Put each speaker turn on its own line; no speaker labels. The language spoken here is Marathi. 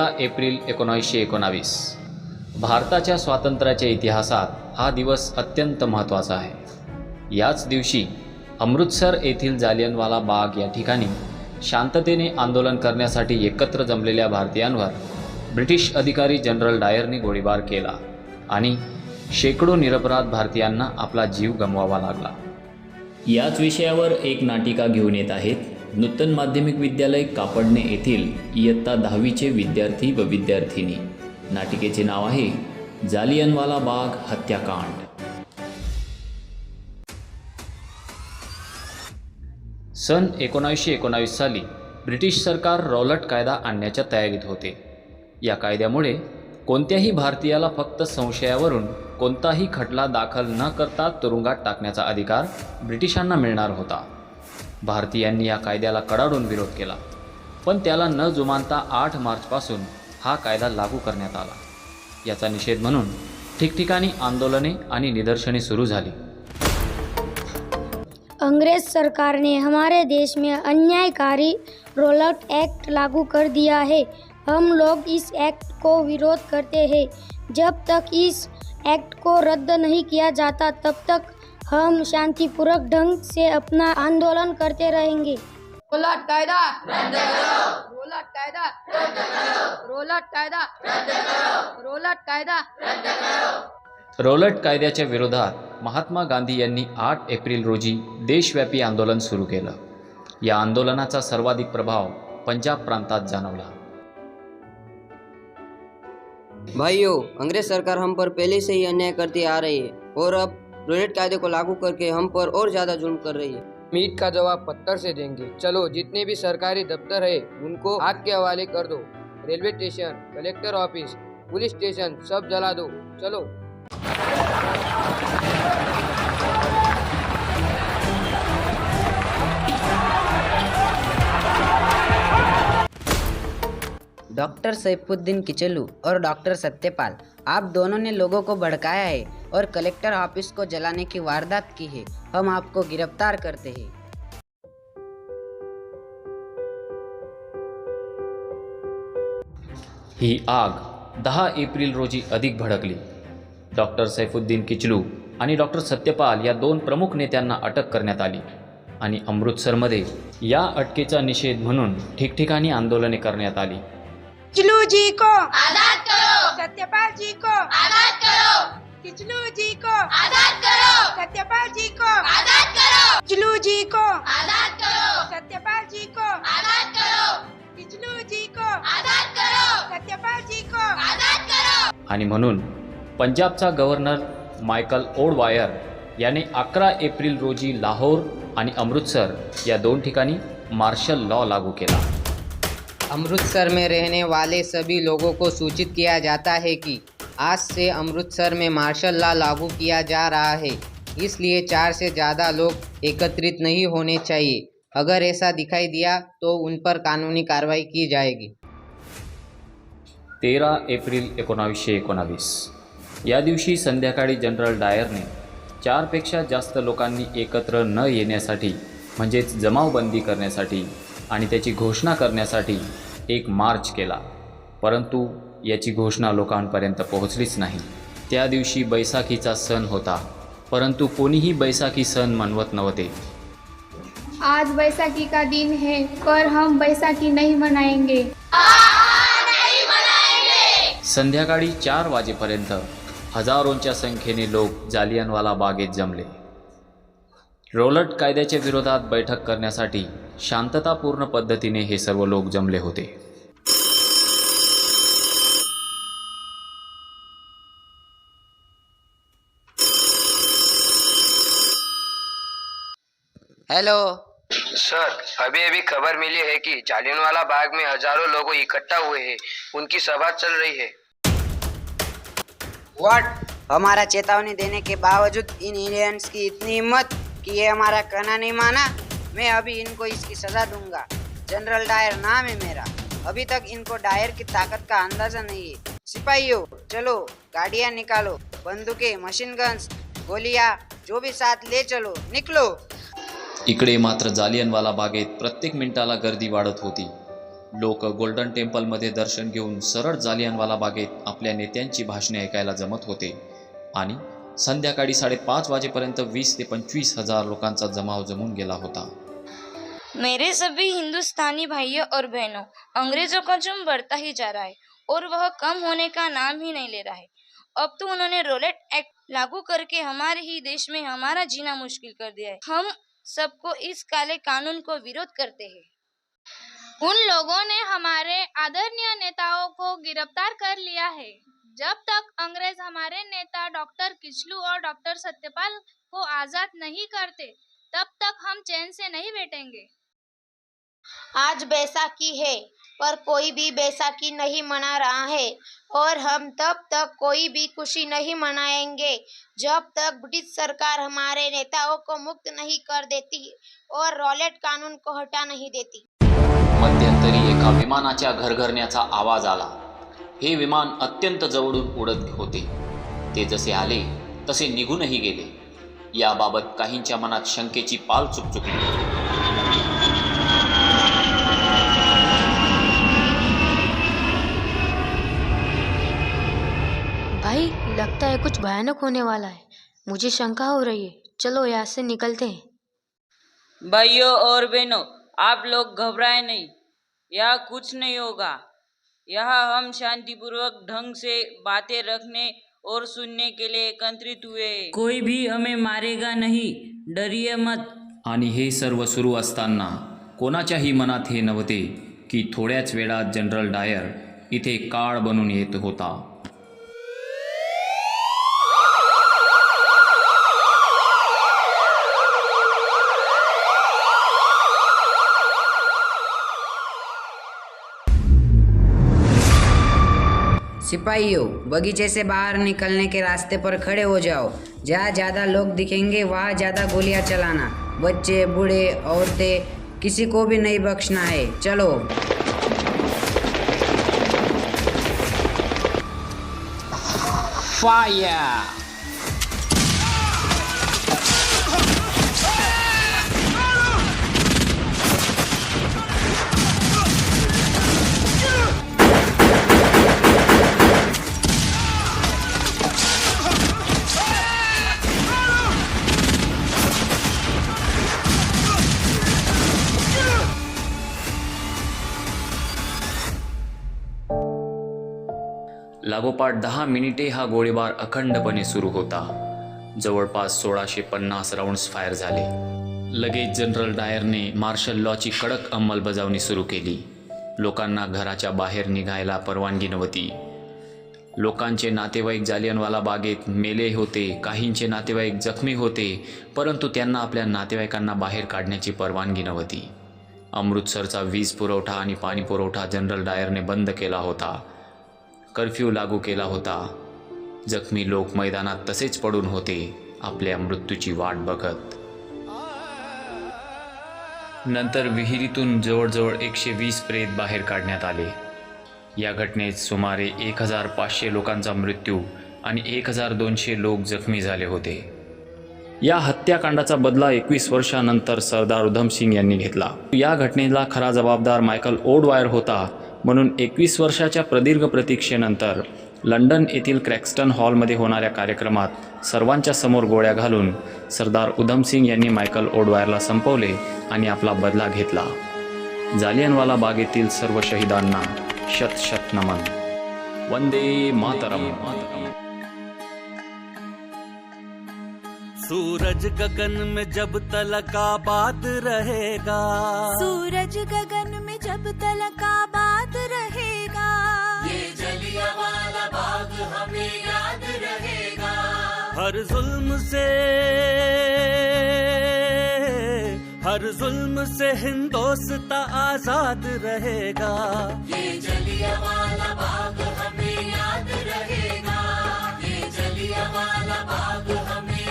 तेरा एप्रिल एकोणावीसशे एकोणावीस. भारताच्या स्वातंत्र्याच्या इतिहासात हा दिवस अत्यंत महत्त्वाचा आहे. याच दिवशी अमृतसर येथील जालियनवाला बाग या ठिकाणी शांततेने आंदोलन करण्यासाठी एकत्र जमलेल्या भारतीयांवर ब्रिटिश अधिकारी जनरल डायरने गोळीबार केला आणि शेकडो निरपराध भारतीयांना आपला जीव गमवावा लागला. याच विषयावर एक नाटिका घेऊन येत आहेत नूतन माध्यमिक विद्यालय कापडणे येथील इयत्ता दहावीचे विद्यार्थी व विद्यार्थिनी. नाटिकेचे नाव आहे जालियनवाला बाग हत्याकांड. सन एकोणावीसशे एकोणावीस साली ब्रिटिश सरकार रॉलट कायदा आणण्याच्या तयारीत होते. या कायद्यामुळे कोणत्याही भारतीयाला फक्त संशयावरून कोणताही खटला दाखल न करता तुरुंगात टाकण्याचा अधिकार ब्रिटिशांना मिळणार होता. भारतीयांनी या कायद्याला कडाडून विरोध केला. पण त्याला न जुमानता आठ मार्चपासून हा कायदा लागू करण्यात आला. याचा निषेध म्हणून ठिकठिकाणी आंदोलने आणि निदर्शने सुरू झाली.
अंग्रेज सरकार ने हमारे देश में अन्यायकारी रोलट एक्ट लागू कर दिया है. हम लोग इस एक्ट को विरोध करते हैं. जब तक इस एक्ट को रद्द नहीं किया जाता तब तक हम शांतिपूर्वक ढंग से अपना आंदोलन करते रहेंगे।
रोलट कायदा रद्द करो रोलट कायदा रद्द करो रोलट कायदा रद्द करो रोलट कायदा
रोलट कायद्याच्या विरोधात महात्मा गांधी यांनी आठ एप्रिल रोजी देशव्यापी आंदोलन सुरू केलं. या आंदोलनाचा सर्वाधिक प्रभाव पंजाब प्रांतात जाणवला.
भाइयों अंग्रेज सरकार हम पर पहले से ही अन्याय करती आ रही है और अब रोलेट कायदे को लागू करके हम पर और ज़्यादा जुल्म कर रही है।
मीट का जवाब पत्थर से देंगे। चलो जितने भी सरकारी दफ्तर है उनको आग के हवाले कर दो। Railway station collector office police station सब जला दो। चलो।
डॉक्टर सैफुद्दीन किचलू और डॉक्टर सत्यपाल आप दोनों ने लोगों को भड़काया है। और कलेक्टर ऑफिस को जलाने की वारदात की है। हम आपको गिरफ्तार करते हैं।
ही आग दहा एप्रिल रोजी अधिक भडकली. डॉक्टर सैफुद्दीन किचलू आणि डॉक्टर सत्यपाल या दोन प्रमुख नेत्यांना अटक करण्यात आली. आणि अमृतसरमध्ये या अटकेचा निषेध म्हणून ठिकठिकाणी आंदोलने करण्यात आली.
किचलू जी को आजाद करो. सत्यपाल जी को आजाद करो. किचलू जी को आजाद करो। सत्यपाल जी को आजाद करो। किचलू जी को आजाद करो। सत्यपाल जी को आजाद करो। किचलू जी को आजाद करो। सत्यपाल जी को आजाद करो।
आणि म्हणून पंजाबचा गव्हर्नर मायकल ओडवायर याने अकरा एप्रिल रोजी लाहोर आणि अमृतसर या दोन ठिकाणी मार्शल लॉ लागू केला.
अमृतसर में रहने वाले सभी लोगों को सूचित किया जाता है कि आज से अमृतसर में मार्शल लॉ लागू किया जा रहा है। इसलिए चार से ज़्यादा लोग एकत्रित नहीं होने चाहिए। अगर ऐसा दिखाई दिया तो उन पर कानूनी कार्रवाई की जाएगी।
तेरा एप्रिल एकोणावीसशे एकोणावीस। या दिवशी संध्याकाळी जनरल डायरने चारपेक्षा जास्त लोकांनी एकत्र न येण्यासाठी म्हणजेच जमावबंदी करण्यासाठी आणि त्याची घोषणा करण्यासाठी एक मार्च केला. परंतु याची घोषणा लोकांपर्यंत पोहोचलीच नाही. त्या दिवशी बैसाखीचा सण होता परंतु कोणीही बैसाखी सण मनवत नव्हते.
आज बैसाखी का दिन है पर हम बैसाखी नहीं मनाएंगे.
संध्याकाळी चार वाजेपर्यंत हजारोंच्या संख्येने लोक जालियनवाला बागेत जमले. रोलट कायद्याच्या विरोधात बैठक करण्यासाठी शांततापूर्ण पद्धतीने हे सर्व लोक जमले होते.
हेलो।
सर। अभी अभी खबर मिली है कि जालियनवाला बाग में हज़ारों लोग इकट्ठा हुए हैं। उनकी सभा चल रही है।
व्हाट हमारा चेतावनी देने के बावजूद इन इंडियंस की इतनी हिम्मत कि ये हमारा कहना नहीं माना मैं अभी इनको इसकी सजा दूँगा। जनरल डायर नाम है मेरा। अभी तक इनको डायर की ताकत का अंदाज़ा नहीं है। सिपाहियों चलो गाड़ियाँ निकालो बंदूकें मशीन गन्स गोलियाँ जो भी साथ ले चलो निकलो।
इकडे मात्र जालियनवाला बागेत प्रत्येक मिनिटाला गर्दी वाढत होती. लोक गोल्डन टेम्पलमध्ये दर्शन घेऊन सरळ जालियनवाला बागेत आपल्या नेत्यांची भाषणे ऐकायला जमत होते. आणि संध्याकाळी साडेपाच वाजेपर्यंत वीस ते पंचवीस हजार लोकांचा जमाव जमून गेला होता.
मेरे सभी हिंदुस्तानी भाइयों और बहनों अंग्रेजों का जुम बढ़ता ही जा रहा है और वह कम होने का नाम ही नहीं ले रहा है। अब तो उन्होंने रोलेट एक्ट लागू करके हमारे ही देश में हमारा जीना मुश्किल कर दिया है। हम सबको इस काले कानून को विरोध करते हैं।
उन लोगों ने हमारे आदरणीय नेताओं को गिरफ़्तार कर लिया है। जब तक अंग्रेज़ हमारे नेता डॉक्टर किचलू और डॉक्टर सत्यपाल को आज़ाद नहीं करते, तब तक हम चैन से नहीं बैठेंगे।
आज बैसाखी है। पर कोई भी बैसाखी नहीं मना रहा है। और हम तब तक कोई भी खुशी नहीं मनाएंगे जब तक ब्रिटिश सरकार हमारे नेताओं को मुक्त नहीं कर देती और रॉलेट कानून को हटा नहीं देती।
मध्यंतरी एका विमानाच्या घरघरण्याचा आवाज आला। हे विमान अत्यंत जवळून उडत होते. ते जसे आले तसे निघूनही गेले. याबाबत काहींच्या मनात शंकेची पाल चुकचुकली
भाई लगता है कुछ भयानक होने वाला है। मुझे शंका हो रही है। चलो यहाँ से निकलते हैं।
भाइयों और बहनों आप लोग घबराए नहीं। यहाँ कुछ नहीं होगा। यहाँ हम शांतिपूर्वक ढंग से बातें रखने और सुनने के लिए एकत्रित हुए कोई भी हमें मारेगा नहीं। डरिए मत।
आणि हे सर्व सुरू असताना कोणाच्याही मनात हे नव्हते की थोड्याच वेळात जनरल डायर इथे काळ बनून येत होता.
सिपाहियों बगीचे से बाहर निकलने के रास्ते पर खड़े हो जाओ। जहाँ ज़्यादा लोग दिखेंगे, वहाँ ज़्यादा गोलियाँ चलाना। बच्चे, बूढ़े, औरतें, किसी को भी नहीं बख्शना है। चलो।
लागोपाठ दहा मिनिटे हा गोळीबार अखंडपणे सुरू होता. जवळपास सोळाशे पन्नास राऊंड्स फायर झाले. लगेच जनरल डायरने मार्शल लॉची कडक अंमलबजावणी सुरू केली. लोकांना घराच्या बाहेर निघायला परवानगी नव्हती. लोकांचे नातेवाईक जालियनवाला बागेत मेले होते काहींचे नातेवाईक जखमी होते परंतु त्यांना आपल्या नातेवाईकांना बाहेर काढण्याची परवानगी नव्हती. अमृतसरचा वीज पुरवठा आणि पाणी पुरवठा जनरल डायरने बंद केला होता. कर्फ्यू लागू केला होता. जखमी लोक मैदानात तसेच पडून होते आपल्या मृत्यूची वाट बघत. नंतर विहिरीतून जवळजवळ एकशे वीस प्रेत बाहेर काढण्यात आले. या घटनेत सुमारे एक हजार पाचशे लोकांचा मृत्यू आणि एक हजार दोनशे लोक जखमी झाले होते. या हत्याकांडाचा बदला एकवीस वर्षानंतर सरदार उधम सिंग यांनी घेतला. या घटनेला खरा जबाबदार मायकल ओडवायर होता. म्हणून एकवीस वर्षाच्या प्रदीर्घ प्रतीक्षेनंतर लंडन येथील क्रॅक्स्टन हॉलमध्ये होणाऱ्या कार्यक्रमात सर्वांच्या समोर गोळ्या घालून सरदार उधम सिंग यांनी मायकल ओडवायरला संपवले आणि आपला बदला घेतला. जालियनवाला बागेतील सर्व शहीदांना शत शत नमन. वंदे मातरम.
सूरज गगन में जब तलक आबाद रहेगा।
सूरज गगन में जब तलक
हर जुल्म से हर जुल्म से हिंदोस्ता आजाद रहेगा। ये जलियांवाला बाग हमें याद रहेगा। ये जलियांवाला बाग हमें